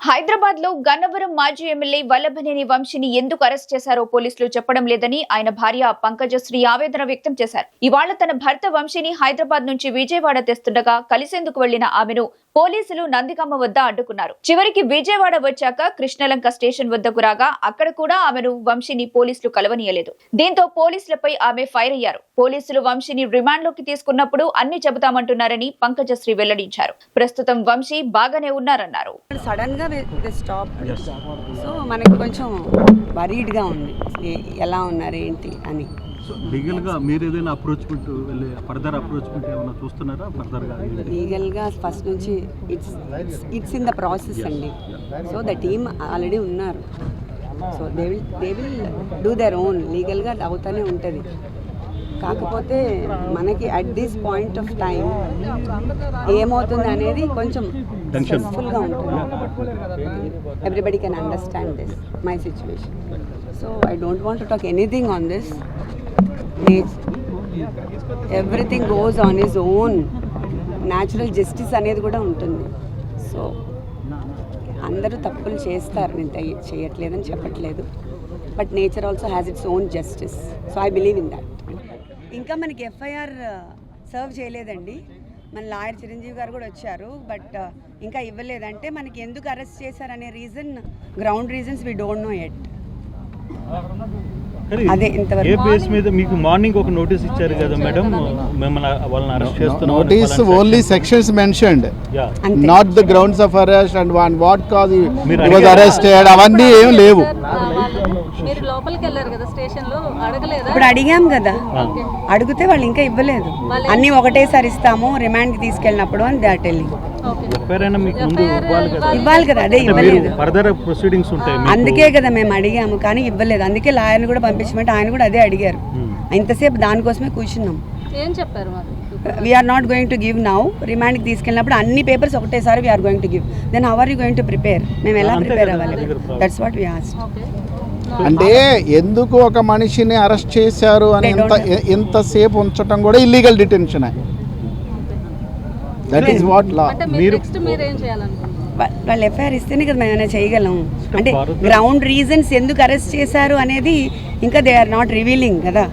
హైదరాబాద్లో గన్నవరం మాజీ ఎమ్మెల్యే వల్లభనేని వంశీని ఎందుకు అరెస్ట్ చేశారో పోలీసులు చెప్పడం లేదని ఆయన భార్య పంకజశ్రీ ఆవేదన వ్యక్తం చేశారు. ఇవాళ తన భర్త వంశీని హైదరాబాద్ నుంచి విజయవాడ తెస్తుండగా కలిసేందుకు వెళ్ళిన ఆమెను పోలీసులు నందికమ్మ వద్ద అడ్డుకున్నారు. చివరికి విజయవాడ వచ్చాక కృష్ణలంక స్టేషన్ వద్దకు రాగా అక్కడ కూడా ఆమెను వంశీని పోలీసులు కలవనీయలేదు. దీంతో పోలీసులపై ఆమె ఫైర్ అయ్యారు. పోలీసులు వంశీని రిమాండ్లోకి తీసుకున్నప్పుడు అన్ని చెబుతామంటున్నారని పంకజశ్రీ వెల్లడించారు. ప్రస్తుతం వంశీ బాగానే ఉన్నారన్నారు. సడన్గా స్టాప్. సో మనకి కొంచెం ఉంది. ఎలా ఉన్నారు ఏంటి అని. లీగల్గా మీరు ఏదైనా అప్రోచ్మెంట్ వెళ్ళి ఫర్దర్ అప్రోచ్మెంట్ ఏమైనా చూస్తున్నారా? ఫర్దర్గా లీగల్గా ఫస్ట్ నుంచి it's it's in the process అండి. సో ద టీమ్ ఆల్రెడీ ఉన్నారు. So they will they will do their own లీగల్గా అవుతానే ఉంటుంది. కాకపోతే మనకి at this point of time ఏమవుతుంది అనేది కొంచెం స్ట్రెస్ఫుల్గా ఉంటుంది. Everybody can understand this my situation so I don't want to talk anything on this everything goes on his own natural justice అనేది కూడా ఉంటుంది. సో అందరూ తప్పులు చేస్తారు. నేను చేయట్లేదని చెప్పట్లేదు. But nature also has its own justice so I believe in that ఇంకా మనకి ఎఫ్ఐఆర్ సర్వ్ uh, చేయలేదండి. మన లాయర్ చిరంజీవి గారు కూడా వచ్చారు. బట్ uh, ఇంకా ఇవ్వలేదంటే మనకి ఎందుకు అరెస్ట్ చేశారనే reason ground reasons we don't know at అదే ఏ ఇంతవరకు బేస్ మీద మీకు మార్నింగ్ ఒక నోటీస్ ఇచ్చారు కదా మేడం? మిమ్మల్ని వాళ్ళని అరెస్ట్ చేస్తున్నాం. what cause he మీరు he was అడిగారా? arrested. అవన్నీ ఏం లేవు. మీరు లోపలికి వెళ్ళారు కదా స్టేషన్లో అడగలేదా? ఇప్పుడు అడిగాం కదా. అడిగితే వాళ్ళు ఇంకా ఇవ్వలేదు. అన్నీ ఒకటేసారి ఇస్తాము రిమాండ్కి తీసుకెళ్ళినప్పుడు అని దాట్ ఇవ్వాలి కదా? ఇవ్వాలి కదా అదే ఇవ్వలేదు. ఫర్దర్ ప్రొసీడింగ్స్ ఉంటాయి మీకు. అందుకే కదా మేము అడిగాము కానీ ఇవ్వలేదు. అందుకే లాయర్ని కూడా పంపించమంటే ఆయన కూడా అదే అడిగారు. Hmm. ఇంతసేపు దానికోసమే కూర్చున్నాం. ఏం చెప్పారు మరి? We are not going to give now రిమాండ్కి తీసుకెళ్ళినప్పుడు అన్ని పేపర్స్ ఒకటేసారి we are going to give then how are you going to prepare మేము ఎలా ప్రిపేర్ అవ్వాలి. That's what we asked okay అంటే ఎందుకు ఒక మనిషిని అరెస్ట్ చేశారు అని don't- ఇంతసేపు ఉంచడం కూడా illegal detention that is what law మీరు వాళ్ళు ఎఫ్ఐఆర్ ఇస్తేనే కదా మేము ఏమైనా చేయగలం. అంటే గ్రౌండ్ రీజన్స్ ఎందుకు అరెస్ట్ చేశారు అనేది ఇంకా దే ఆర్ నాట్ రివీలింగ్ కదా.